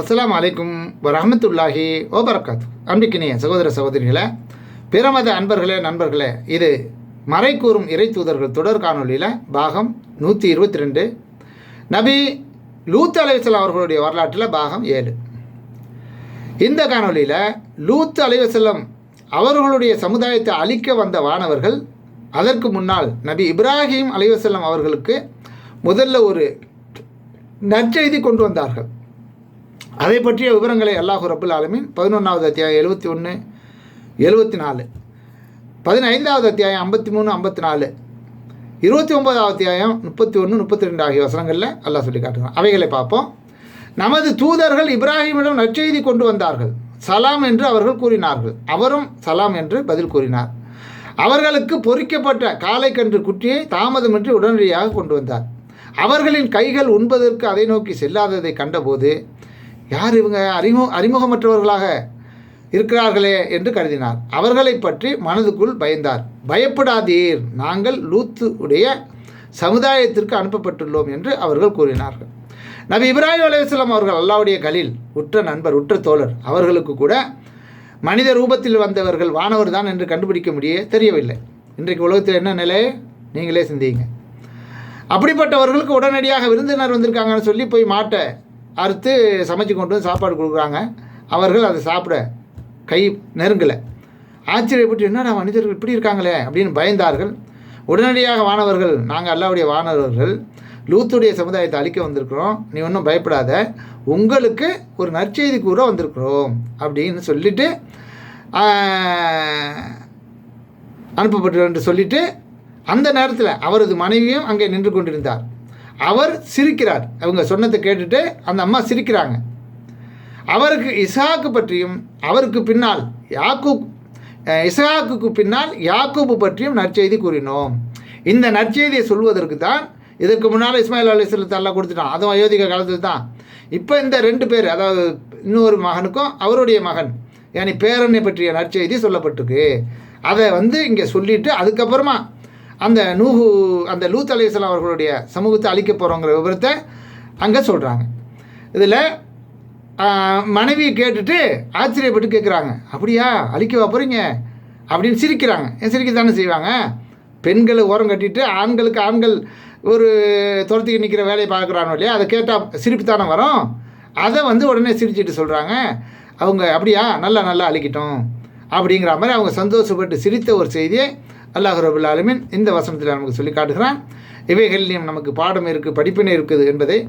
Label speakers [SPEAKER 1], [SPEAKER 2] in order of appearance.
[SPEAKER 1] அஸ்லாம் அலைக்கும் வரமத்துல்லாஹி ஓபரகாத் அன்பிக்கினிய சகோதர சகோதரிகளே பிரமத அன்பர்களே நண்பர்களே இது மறை கூறும் இறை தூதர்கள் தொடர் காணொளியில் பாகம் நூற்றி இருபத்தி ரெண்டு. நபி லூத் அலைவசல்லாம் அவர்களுடைய வரலாற்றில் பாகம் ஏழு. இந்த காணொலியில் லூத் அலைவசல்லம் அவர்களுடைய சமுதாயத்தை அழிக்க வந்த வானவர்கள் அதற்கு முன்னால் நபி இப்ராஹிம் அலைவசல்லம் அவர்களுக்கு முதல்ல ஒரு நற்செய்தி கொண்டு வந்தார்கள். அதை பற்றிய விவரங்களை அல்லாஹு ரபுல் ஆலமீன் பதினொன்றாவது அத்தியாயம் எழுபத்தி ஒன்று எழுபத்தி நாலு பதினைந்தாவது அத்தியாயம் ஐம்பத்தி மூணு ஐம்பத்தி நாலு இருபத்தி ஒன்பதாவது அத்தியாயம் முப்பத்தி ஒன்று முப்பத்தி ரெண்டு ஆகிய வசனங்களில் அல்லாஹ் சொல்லி காட்டுறான் அவைகளை பார்ப்போம். நமது தூதர்கள் இப்ராஹிமிடம் நற்செய்தி கொண்டு வந்தார்கள். சலாம் என்று அவர்கள் கூறினார்கள். அவரும் சலாம் என்று பதில் கூறினார். அவர்களுக்கு பொறிக்கப்பட்ட காலைக்கன்று குட்டியை தாமதமின்றி உடனடியாக கொண்டு வந்தார். அவர்களின் கைகள் உண்பதற்கு அதை நோக்கி செல்லாததை கண்டபோது யார் இவங்க? அறிமு அறிமுகமற்றவர்களாக இருக்கிறார்களே என்று கருதினார். அவர்களை பற்றி மனதுக்குள் பயந்தார். பயப்படாதீர். நாங்கள் லூத்து உடைய சமுதாயத்திற்கு அனுப்பப்பட்டுள்ளோம் என்று அவர்கள் கூறினார்கள். நபி இப்ராஹிம் அலையாம் அவர்கள் அல்லாவுடைய கலில் உற்ற நண்பர் உற்ற தோழர். அவர்களுக்கு கூட மனித ரூபத்தில் வந்தவர்கள் வானவர் தான் என்று கண்டுபிடிக்க முடிய தெரியவில்லை. இன்றைக்கு உலகத்தில் என்ன நிலை? நீங்களே சிந்திங்க அப்படிப்பட்டவர்களுக்கு உடனடியாக விருந்தினர் வந்திருக்காங்கன்னு சொல்லி போய் மாட்டை அறுத்து சமைச்சு கொண்டு வந்து சாப்பாடு கொடுக்குறாங்க. அவர்கள் அதை சாப்பிட கை நெருங்கலை. ஆச்சரியப்பட்டு என்னடா மனிதர்கள் இப்படி இருக்காங்களே அப்படின்னு பயந்தார்கள். உடனடியாக வானவர்கள் நாங்கள் அல்லாவுடைய வானவர்கள் லூத்துடைய சமுதாயத்தை அழிக்க வந்திருக்கிறோம். நீ ஒன்றும் பயப்படாத. உங்களுக்கு ஒரு நற்செய்தி கூற வந்திருக்கிறோம் அப்படின்னு சொல்லிட்டு அனுப்பப்பட்டு சொல்லிட்டு அந்த நேரத்தில் அவரது மனைவியும் அங்கே நின்று கொண்டிருந்தார். அவர் சிரிக்கிறார். அவங்க சொன்னதை கேட்டுட்டு அந்த அம்மா சிரிக்கிறாங்க. அவருக்கு இசாக்கு பற்றியும் அவருக்கு பின்னால் யாக்கூப் இசாக்குக்கு பின்னால் யாக்கூபு பற்றியும் நற்செய்தி கூறினோம். இந்த நற்செய்தியை சொல்வதற்கு தான் இதற்கு முன்னால் இஸ்மாயில் அலி சொல்லத்தெல்லாம் கொடுத்துட்டான். அதுவும் அயோத்திக காலத்தில் தான். இப்போ இந்த ரெண்டு பேர் அதாவது இன்னொரு மகனுக்கும் அவருடைய மகன் யானி பேரனை பற்றிய நற்செய்தி சொல்லப்பட்டிருக்கு. அதை வந்து இங்கே சொல்லிவிட்டு அதுக்கப்புறமா அந்த நூஹு அந்த லூத் அலிஸ்லாம் அவர்களுடைய சமூகத்தை அழிக்க போகிறோங்கிற விவரத்தை அங்கே சொல்கிறாங்க இதில் மனைவியை கேட்டுட்டு ஆச்சரியப்பட்டு கேட்குறாங்க அப்படியா? அழிக்கவா போகிறீங்க அப்படின்னு சிரிக்கிறாங்க. ஏன் சிரிக்க தானே செய்வாங்க? பெண்களை ஓரம் கட்டிட்டு ஆண்களுக்கு ஆண்கள் ஒரு துரத்துக்கு நிற்கிற வேலையை பார்க்குறானோ இல்லையா? அதை கேட்டால் சிரிப்பு தானே வரும். அதை வந்து உடனே சிரிச்சிட்டு சொல்கிறாங்க அவங்க அப்படியா? நல்லா நல்லா அழிக்கட்டும். அப்படிங்கிற மாதிரி அவங்க சந்தோஷப்பட்டு சிரித்த ஒரு செய்தியை அல்லாஹ் ரபுல் ஆலமின் இந்த வசனத்தில் நமக்கு சொல்லி காட்டுகிறான். இவைகளிலும் நமக்கு பாடம் இருக்குது படிப்பினை இருக்குது என்பதை